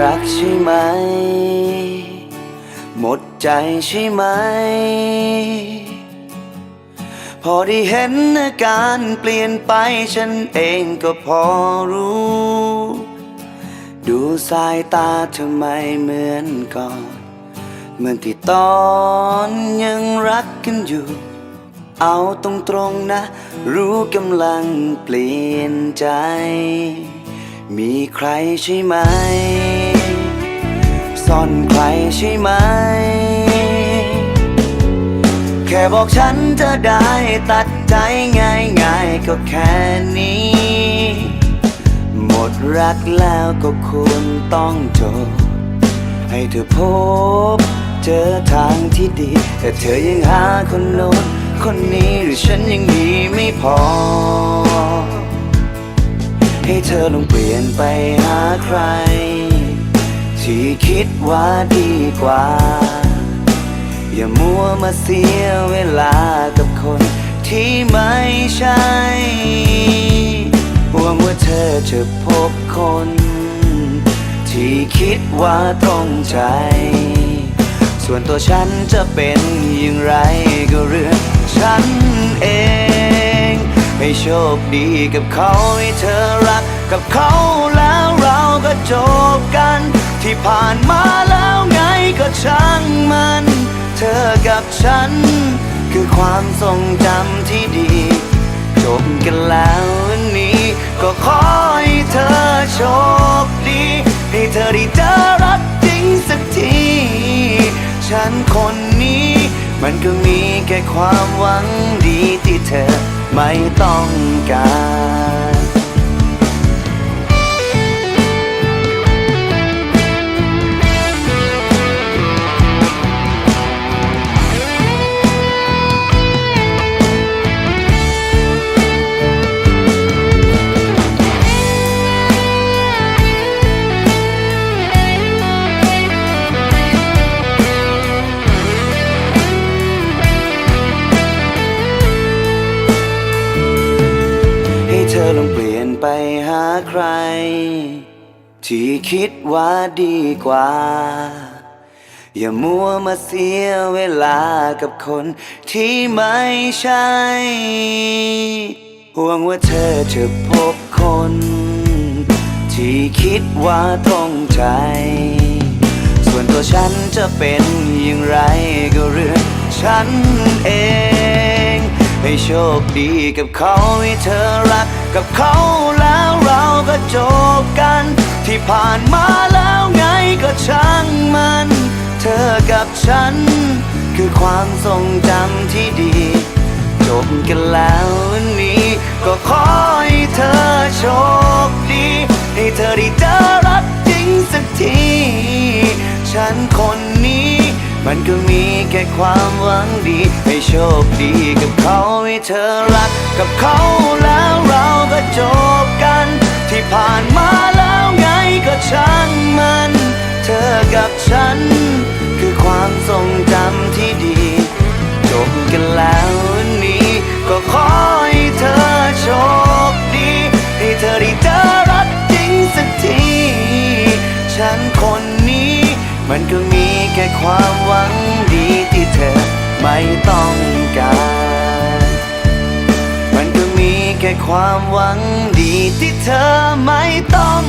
รักใช่ไหม หมดใจใช่ไหม พอได้เห็นอาการเปลี่ยนไปฉันเองก็พอรู้ ดูสายตาเธอไม่เหมือนก่อนเหมือนที่ตอนยังรักกันอยู่ เอาตรงๆนะ รู้กำลังเปลี่ยนใจมีใครใช่ไหม ซ่อนใครใช่ไหม แค่บอกฉันจะได้ตัดใจง่ายๆก็แค่นี้ หมดรักแล้วก็ควรต้องจบ ให้เธอพบเจอทางที่ดี แต่เธอยังหาคนโน้นคนนี้หรือฉันยังดีไม่พอ ให้เธอลองเปลี่ยนไปหาใคร ที่คิดว่าดีกว่า อย่ามัวมาเสียเวลากับคนที่ไม่ใช่หวังว่าเธอจะพบคน ที่คิดว่าตรงใจ ส่วนตัวฉันจะเป็นอย่างไรก็เรื่องฉันเอง ให้โชคดีกับเขาให้เธอรักกับเขาแล้ว ผ่านมาแล้วไงก็ช่างมัน เธอกับฉัน คือความทรงจำที่ดี จบกันแล้ววันนี้ ก็ขอให้เธอโชคดี ให้เธอได้เจอรักจริงสักที ฉันคนนี้ มันก็มีแค่ความหวังดีที่เธอไม่ต้องการ เธอลองเปลี่ยนไปหาใคร ที่คิดว่าดีกว่า อย่ามัวมาเสียเวลากับคนที่ไม่ใช่ ห่วงว่าเธอจะพบคน ที่คิดว่าตรงใจ ส่วนตัวฉันจะเป็นอย่างไรก็เรื่องฉันเอง โชคดีกับเขาให้เธอรัก กับเขาแล้วเราก็จบกัน ที่ผ่านมาแล้วไงก็ช่างมัน เธอกับฉัน คือความทรงจำที่ดี จบกันแล้ววันนี้ ก็ขอให้เธอโชคดี ให้เธอได้เจอรักจริงสักที ฉันคน มันก็มีแค่ความหวังดี ให้โชคดีกับเขาให้เธอรักกับเขาแล้วเราก็จบกัน ที่ผ่านมาแล้วไงก็ช่างมัน เธอกับฉัน ความหวังดีที่เธอไม่ต้องการ มันก็มีแค่ความหวังดีที่เธอไม่ต้อง